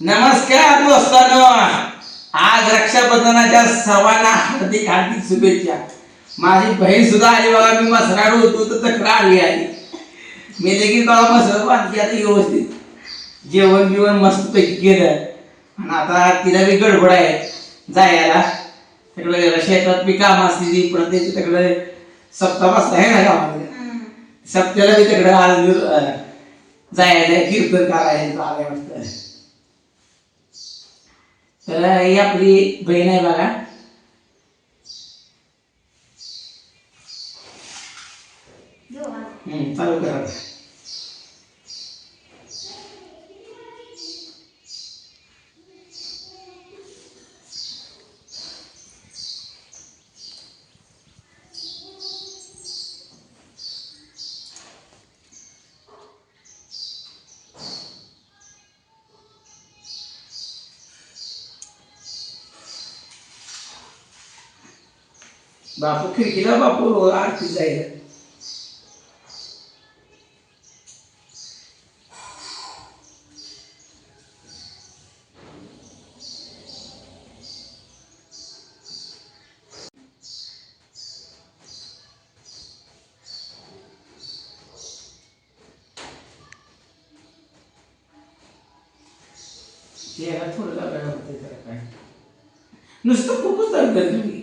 नमस्कार दोस्तांनो. आज रक्षाबंधनाच्या सर्वांना हार्दिक हार्दिक शुभेच्छा. माझी बहीण सुद्धा आली बघा मी मसराड होतो तर तक्रार आली आली मी देखील बघा मसर बांधली आता व्यवस्थित. जेवण बिवण मस्त पैकी केलं. आणि आता तिला बी गडबड आहे जायला. तिकडे गेलं शेतात बी काम असते ती प्रत्येक तिकडे सप्ताह बसता आहे ना गावामध्ये. सप्त्याला बी तिकडे आज जायला कीर्तन करायला आलंय वाटतं. तर ही आपली बहीण आहे बघा. हम्म, चालू करा. बापू खिडकीला बापू आरती जाईल त्याला थोडं लागायला होतं त्याला काय नुसतं खूपच लागतं तुम्ही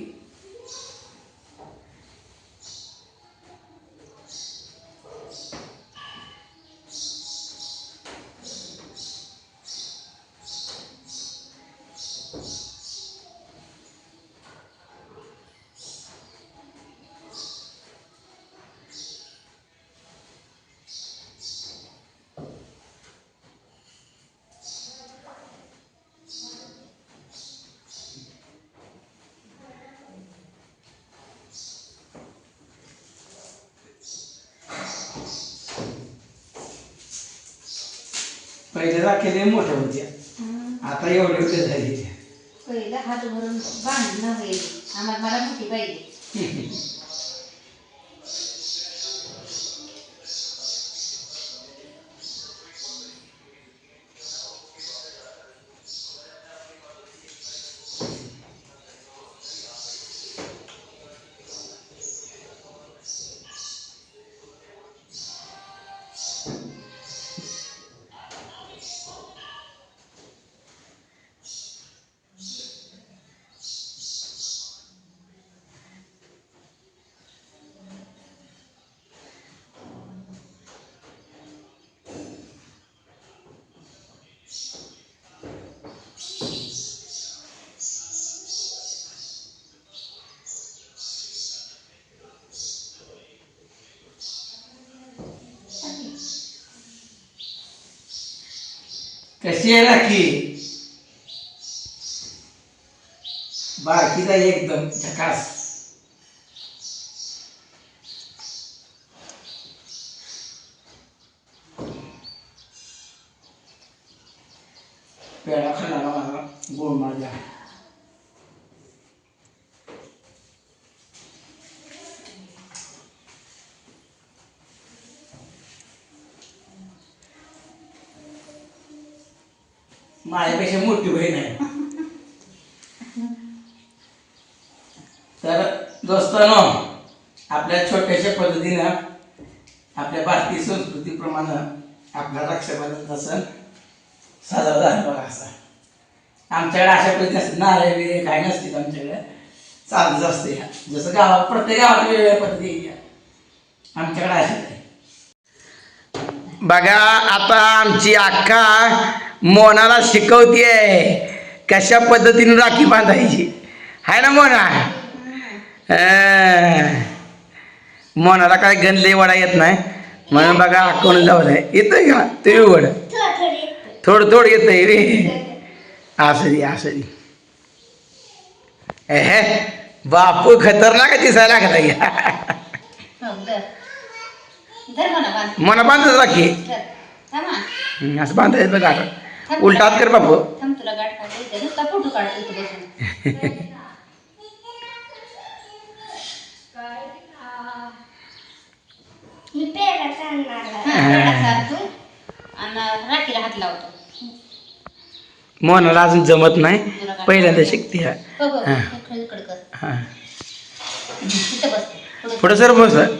पहिले राखेले मोठ्या होत्या आता एवढे एवढे झाले पहिला हात भरून बांधणं होईल. आम्हाला मला मोठी पाहिजे. कशी आहे राखी बाकीचा एकदम झकास पेढा खाणारा मला गोड माझ्या माझ्यापेक्षा मोठी बहीण आहे. तर दोस्तांनो आपल्या छोट्याशा पद्धतीनं आपल्या भारतीय संस्कृतीप्रमाणे आपला रक्षाबंधनचा सण साजरा झाला बघा असा. आमच्याकडे अशा पद्धती असते नारळ वगैरे काय नसते आमच्याकडे. चालत असते ह्या. जसं गावात प्रत्येक गावात वेगवेगळ्या पद्धती आमच्याकडे अशा बघा आता आमची अक्का मोनाला शिकवतीये. कशा पद्धतीने राखी बांधायची? आहे ना मोना. मोनाला काय गणले वडा येत नाही. म्हणून बघा जाऊ आहे येतोय का? तुम्ही वड थोडं थोडं येतंय रे. असं असं दे. एहे बापू खतरनाक आहे दिसायला लागला हो, मना बांधत राखी. हा. हं, असं बांधायचं बघा आता उलटा हात कर बापू थांब तुला गाठ काढता येते नुसता फोटो काढतो इथं बसून हा, पेढा चार तू आणि राखीला हात लावतो मोहनाला अजून जमत नाही पहिल्यांदा शिकते हा हो, हो. इकडं- इकडं कर. तिथं बस. पुढं. सर बस हं.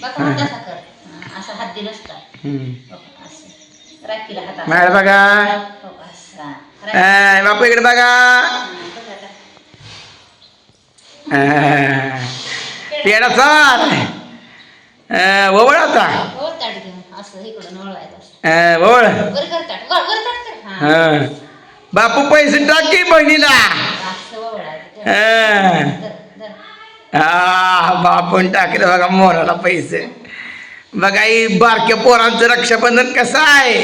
बाबा हात असा कर. हं, असा हात दिलास का मॅडम बघा बापू इकडे बघा. पेडा चाल ववळ आता. हां. हा. बापू पैसे टाक बहिणीला. हा बापून टाकलं बघा मोराला पैसे बघा बारक्या पोरांचं रक्षाबंधन कसं आहे?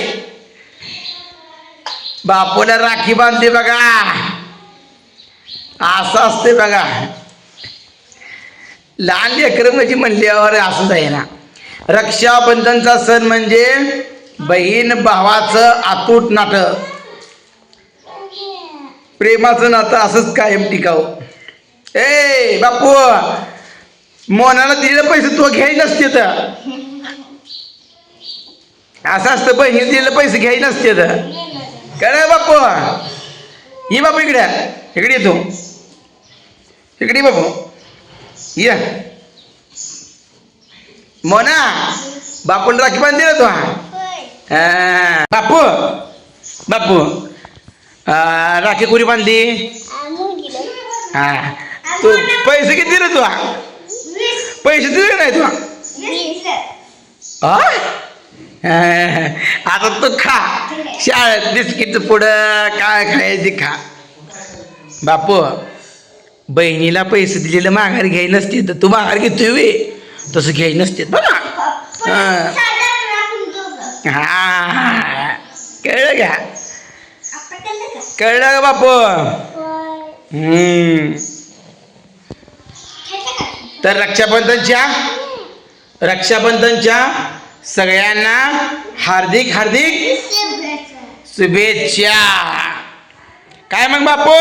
बापूला राखी बांधते बघा. असं असते बघा. लहान लेकरं म्हणजे म्हणल्यावर असंच आहे ना रक्षाबंधनचा सण म्हणजे बहीण भावाचं आतूट नातं. प्रेमाचं नातं असंच कायम टिकाव. ए बापू मोनाला दिलेलं पैसे तू घ्याय नसते तर असं असतं बहिणी दिलेलं पैसे घ्याय नसते तर. काय बापू? ये बापू इकडे. इकडे ये तू. इकडे बापू. ये. मोना बापूला राखी बांध दिला तू? हा. बापू बापू. राखी कुणी बांधली? हा. तू पैसे किती दिले तू? पैसे दिले नाही तू? हा? आता तू खा. शाळेत बिस्किटचं पुढं काय खायची खा. बापू बहिणीला पैसे दिलेलं माघारी घ्याय नसते तर तू माघार घेतोय वे तसं घ्याय नसते बघा हा. हा. कळलं का? कळलं का? बापू? हम्म. तर रक्षाबंधनच्या? रक्षाबंधनच्या? सगळ्यांना हार्दिक हार्दिक शुभेच्छा. काय मग बापू?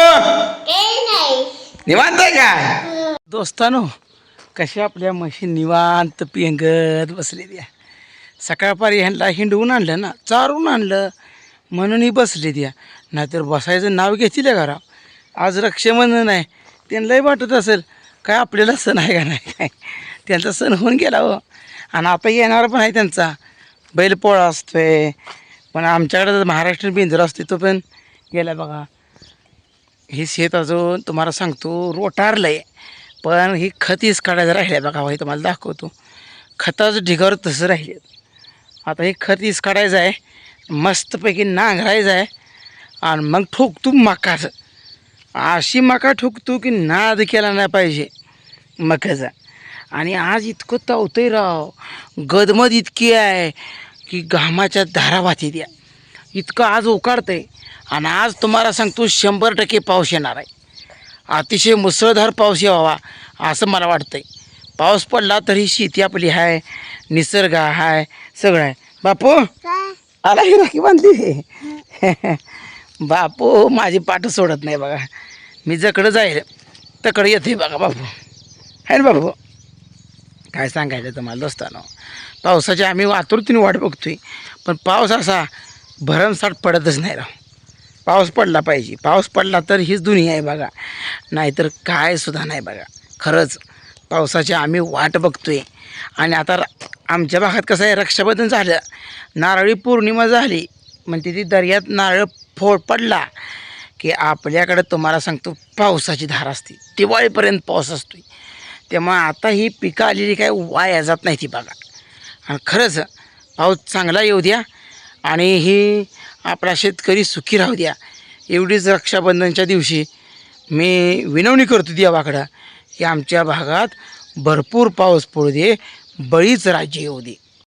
निवांत आहे का? दोस्तानो कशा आपल्या म्हशी निवांत पेंगत आहे. सकाळपारी ह्यांना हिंडवून आणलं ना चारून आणलं म्हणूनही बसली द्या नाहीतर बसायचं नाव घेतील घरा आज रक्षाबंधन आहे. त्यांनाही वाटत असेल काय आपल्याला सण आहे का नाही? काय त्यांचा सण होऊन गेला हो. आणि आता येणार पण आहे त्यांचा. बैलपोळा असतोय. पण आमच्याकडे तर महाराष्ट्रीयन बेंदूर असते तो पण गेला बघा. हे शेत अजून तुम्हाला सांगतो रोटारलं आहे पण ही खतीच काढायचं राहिलं बघा हे तुम्हाला दाखवतो. खताचं ढिगावर तसं राहिले आता हे खत इस काढायचं आहे. मस्तपैकी नांगरायचं आहे. आणि मग ठोकतो मकाचं अशी मका ठोकतो की नाद केला नाही पाहिजे. मकाचा. आणि आज इतकं तावतंय राव. गदमद इतकी आहे की घामाच्या धारा वाहते द्या इतकं आज उकाडतंय आणि आज तुम्हाला सांगतो शंभर टक्के पाऊस येणार आहे. अतिशय मुसळधार पाऊस यावा असं मला वाटतंय. पाऊस पडला तरी शेती आपली आहे निसर्ग आहे सगळं आहे. बापू आला की राखी बांधली? बापू माझी पाठ सोडत नाही बघा. मी जकडं जाईल तकडं येते बघा बापू. आहे ना बापू. काय सांगायचं तुम्हाला दोस्तानो? पावसाची आम्ही आतुरतीने वाट बघतोय पण पाऊस असा भरमसाठ पडतच नाही राव. पाऊस पडला पाहिजे. पाऊस पडला तर हीच दुनिया आहे बघा. नाहीतर काय सुद्धा नाही बघा. खरंच पावसाची आम्ही वाट बघतोय. आणि आता र- आमच्या भागात कसं आहे रक्षाबंधन झालं नारळी पौर्णिमा झाली म्हणजे ती दर्यात नारळ फोड पडला की आपल्याकडं तुम्हाला सांगतो पावसाची धार असते. दिवाळीपर्यंत पाऊस असतो तेव्हा आता ही पिकं आलेली काय वाया जात नाही ती बघा. आणि खरंच पाऊस चांगला येऊ द्या आणि ही आपला शेतकरी सुखी राहू द्या. एवढीच रक्षाबंधनच्या दिवशी मी विनवणी करतो देवाकडं की आमच्या भागात भरपूर पाऊस पडू दे बळीच राज्य येऊ दे.